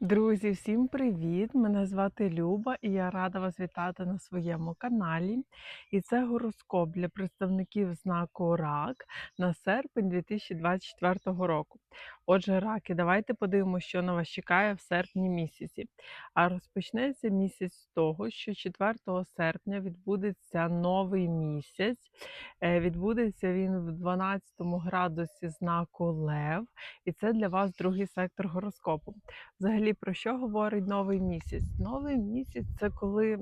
Друзі, всім привіт! Мене звати Люба і я рада вас вітати на своєму каналі. І це гороскоп для представників знаку РАК на серпень 2024 року. Отже, раки, давайте подивимося, що на вас чекає в серпні місяці. А розпочнеться місяць з того, що 4 серпня відбудеться новий місяць. Е, Відбудеться він в 12 градусі знаку Лев, і це для вас другий сектор гороскопу. Взагалі, про що говорить новий місяць? Новий місяць це коли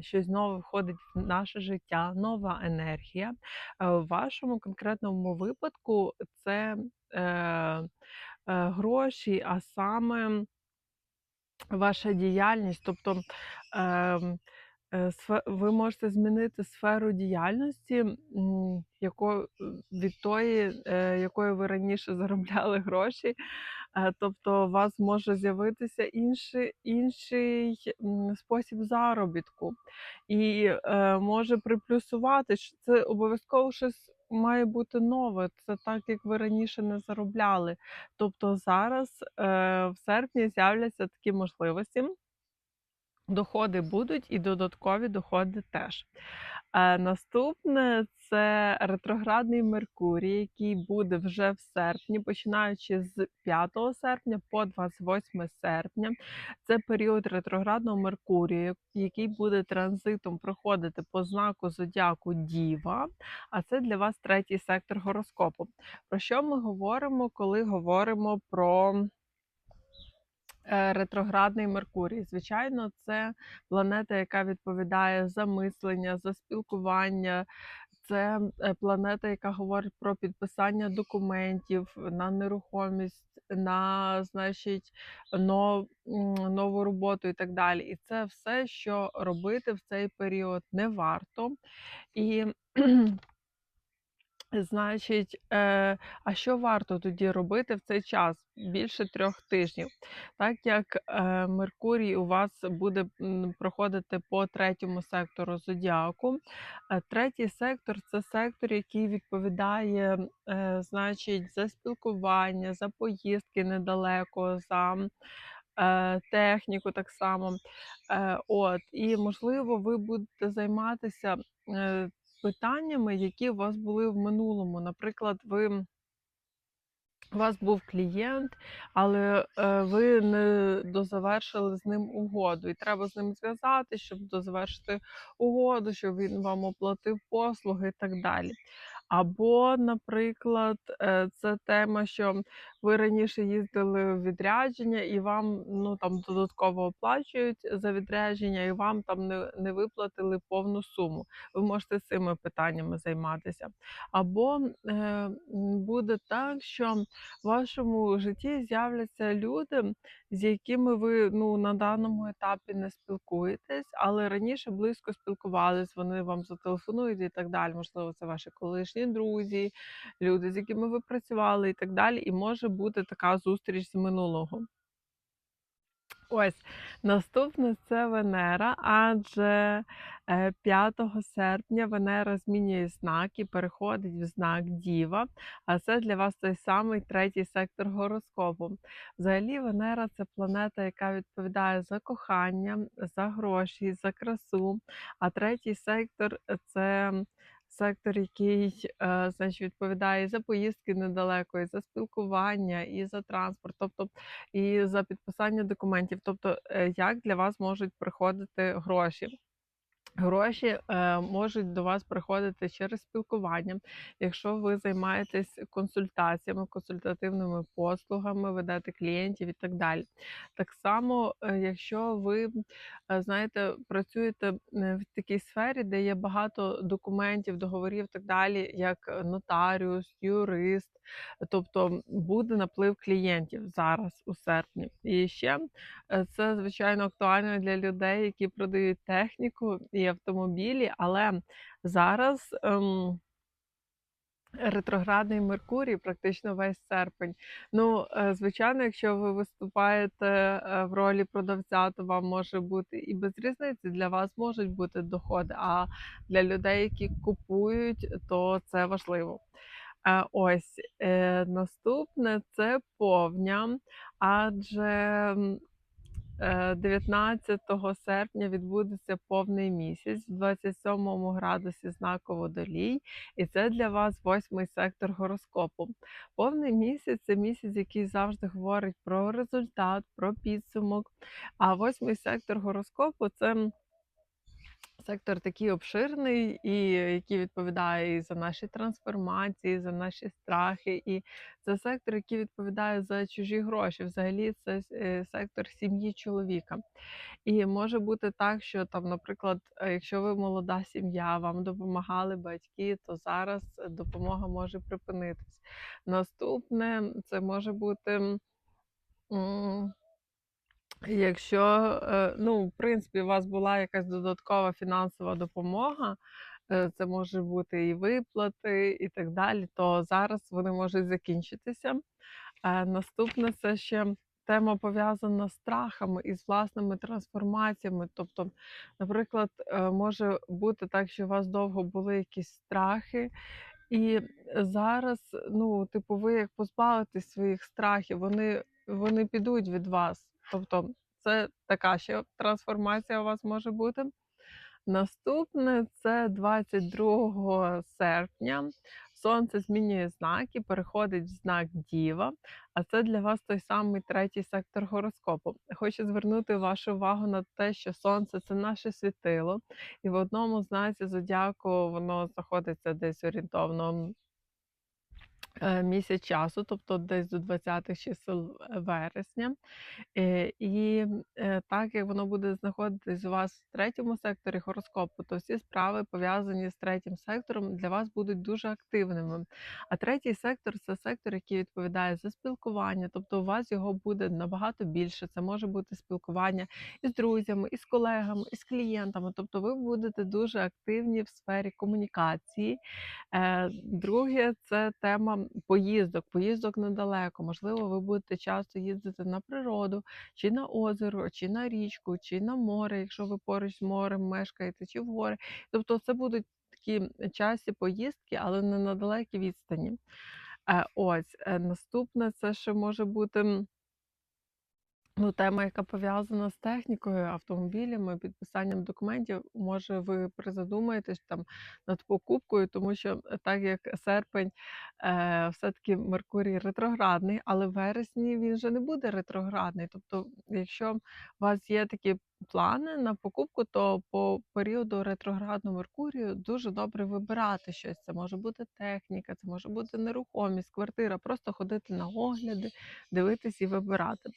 щось нове входить в наше життя, нова енергія. Е, В вашому конкретному випадку це е, е, гроші, а саме ваша діяльність. Тобто ем, е, ви можете змінити сферу діяльності, яко, від тої, е, якою ви раніше заробляли гроші. Е, Тобто у вас може з'явитися інший, інший спосіб заробітку, і е, може приплюсувати, це обов'язково щось має бути нове. Це так, як ви раніше не заробляли. Тобто зараз е, в серпні з'являться такі можливості. Доходи будуть і додаткові доходи теж. Е, наступне це ретроградний Меркурій, який буде вже в серпні, починаючи з 5 серпня по 28 серпня. Це період ретроградного Меркурію, який буде транзитом проходити по знаку зодіаку Діва. А це для вас третій сектор гороскопу. Про що ми говоримо, коли говоримо про Ретроградний Меркурій. Звичайно, це планета, яка відповідає за мислення, за спілкування. Це е, планета, яка говорить про підписання документів на нерухомість, на значить, но- м, нову роботу і так далі. І це все, що робити в цей період не варто. І Значить, е, а що варто тоді робити в цей час? Більше трьох тижнів. Так як е, Меркурій у вас буде проходити по третьому сектору зодіаку. Е, третій сектор це сектор, який відповідає, е, значить, за спілкування, за поїздки недалеко, за е, техніку так само. Е, от, і можливо, ви будете займатися. Питаннями, які у вас були в минулому. Наприклад, ви. У вас був клієнт, але е, ви не дозавершили з ним угоду, і треба з ним зв'язати, щоб дозавершити угоду, щоб він вам оплатив послуги і так далі. Або, наприклад, е, це тема, що ви раніше їздили в відрядження, і вам ну там додатково оплачують за відрядження, і вам там не, не виплатили повну суму. Ви можете цими питаннями займатися. Або е, буде так, що в вашому житті з'являться люди, з якими ви ну на даному етапі не спілкуєтесь, але раніше близько спілкувались, вони вам зателефонують і так далі. Можливо, це ваші колишні друзі, люди, з якими ви працювали, і так далі. І може бути така зустріч з минулого. Ось наступне це Венера, адже е, 5 серпня Венера змінює знак і переходить в знак Діва. А це для вас той самий третій сектор гороскопу. Взагалі, Венера це планета, яка відповідає за кохання, за гроші, за красу. А третій сектор це сектор, який е, значить, відповідає і за поїздки недалеко, і за спілкування, і за транспорт. Тобто і за підписання документів. Тобто, е, як для вас можуть приходити гроші? Гроші е, можуть до вас приходити через спілкування, якщо ви займаєтесь консультаціями, консультативними послугами, ведете клієнтів і так далі. Так само, е, якщо ви е, знаєте, працюєте е, в такій сфері, де є багато документів, договорів так далі, як нотаріус, юрист, тобто буде наплив клієнтів зараз у серпні. І ще Е, Це, звичайно, актуально для людей, які продають техніку і автомобілі, але зараз ем, ретроградний Меркурій практично весь серпень. Ну, е, звичайно, якщо ви виступаєте е, в ролі продавця, то вам може бути і без різниці. Для вас можуть бути доходи. А для людей, які купують, то це важливо. Е, Ось наступне це повня, адже 19 серпня відбудеться повний місяць в 27 градусі знаку Водолій, і це для вас восьмий сектор гороскопу. Повний місяць це місяць, який завжди говорить про результат, про підсумок. А восьмий сектор гороскопу це сектор такий обширний, і який відповідає і за наші трансформації, за наші страхи. І це сектор, який відповідає за чужі гроші. Взагалі, це е, сектор сім'ї чоловіка. І може бути так, що там, наприклад, е, якщо ви молода сім'я, вам допомагали батьки, то зараз допомога може припинитись. Наступне це може бути. Якщо, е, ну, в принципі, у вас була якась додаткова фінансова допомога, е, це може бути і виплати, і так далі, то зараз вони можуть закінчитися. Е, Наступне це ще тема пов'язана з страхами і з власними трансформаціями. Тобто, наприклад, може бути так, що у вас довго були якісь страхи, і зараз, ну, типу, ви як позбавитесь своїх страхів, вони, вони підуть від вас. Тобто, це така ще трансформація у вас може бути. Наступне це 22 серпня. Сонце змінює знак і переходить в знак Діва, а це для вас той самий третій сектор гороскопу. Хочу звернути вашу увагу на те, що сонце це наше світило, і в одному знаці зодіаку воно знаходиться десь орієнтовно місяць часу, тобто десь до 20-х чисел е, вересня. Е, І е, так як воно буде знаходитись у вас в третьому секторі гороскопу, то всі справи пов'язані з третім сектором для вас будуть дуже активними. А третій сектор це сектор, який відповідає за спілкування, тобто у вас його буде набагато більше. Це може бути спілкування із друзями, із колегами, із клієнтами. Тобто ви будете дуже активні в сфері комунікації. Е, Друге, це тема поїздок, поїздок недалеко. Можливо, ви будете часто їздити на природу, чи на озеро, чи на річку, чи на море, якщо ви поруч з морем мешкаєте, чи в гори. Тобто, це будуть такі часі поїздки, але не на далекій відстані. Е, Ось е, наступне, це ще може бути. Ну, тема, яка пов'язана з технікою, автомобілями, підписанням документів, може, ви призадумаєтесь там над покупкою, тому що е, так як серпень, е, все-таки Меркурій ретроградний, але в вересні він вже не буде ретроградний. Тобто, якщо у вас є такі плани на покупку, то по періоду ретроградного Меркурію дуже добре вибирати щось. Це може бути техніка, це може бути нерухомість, квартира, просто ходити на огляди, дивитись і вибирати.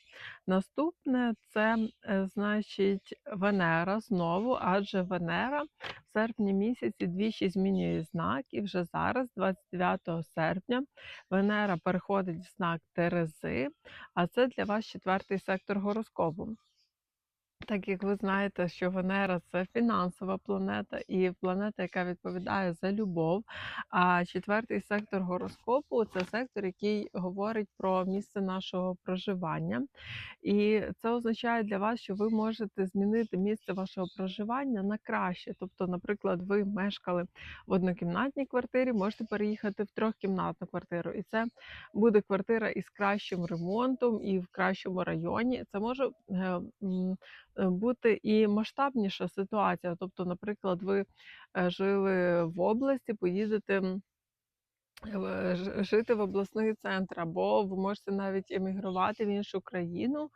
Наступне це, е, значить, Венера знову, адже Венера в серпні місяці двічі змінює знак, і вже зараз, 29 серпня, Венера переходить в знак Терези, а це для вас четвертий сектор гороскопу. Так як ви знаєте, що Венера це фінансова планета і планета, яка відповідає за любов. А четвертий сектор гороскопу це сектор, який говорить про місце нашого проживання. І це означає для вас, що ви можете змінити місце вашого проживання на краще. Тобто, наприклад, ви мешкали в однокімнатній квартирі, можете переїхати в трьохкімнатну квартиру. І це буде квартира із кращим ремонтом і в кращому районі. Це може е, бути і масштабніша ситуація. Тобто, наприклад, ви е, жили в області, поїдете. е, Жити в обласний центр, або ви можете навіть емігрувати в іншу країну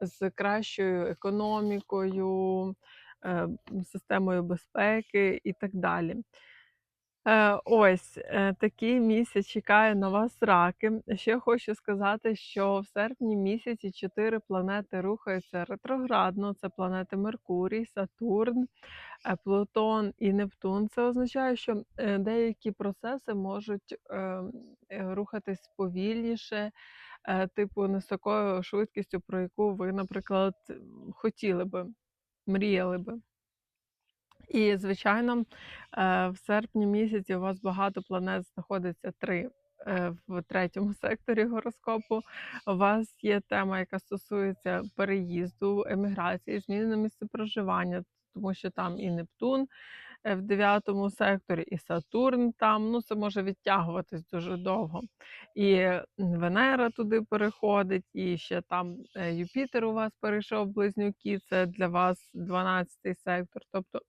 з кращою економікою, е, системою безпеки і так далі. Е, ось, е, такий місяць чекає на вас раки. Ще хочу сказати, що в серпні місяці 4 планети рухаються ретроградно. Це планети Меркурій, Сатурн, е, Плутон і Нептун. Це означає, що деякі процеси можуть рухатись повільніше, типу не з такою швидкістю, про яку ви, наприклад, хотіли би, мріяли би. І, звичайно, е, в серпні місяці у вас багато планет знаходиться три е, в третьому секторі гороскопу. У вас є тема, яка стосується переїзду, еміграції, зміни на місце проживання, тому що там і Нептун, в дев'ятому секторі, і Сатурн там. Ну, це може відтягуватись дуже довго. І Венера туди переходить, і ще там е, Юпітер у вас перейшов близнюки, це для вас 12 сектор. Тобто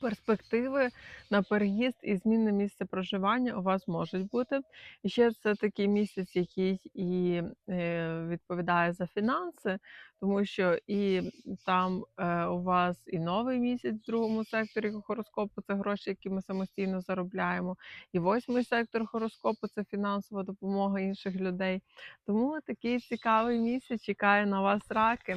перспективи на переїзд і зміни місця проживання у вас можуть бути. І ще це такий місяць, який і е, відповідає за фінанси, тому що і там е, у вас і новий місяць в другому секторі хороскопу це гроші, які ми самостійно заробляємо. І восьмий сектор хороскопу це фінансова допомога інших людей. Тому такий цікавий місяць чекає на вас раки.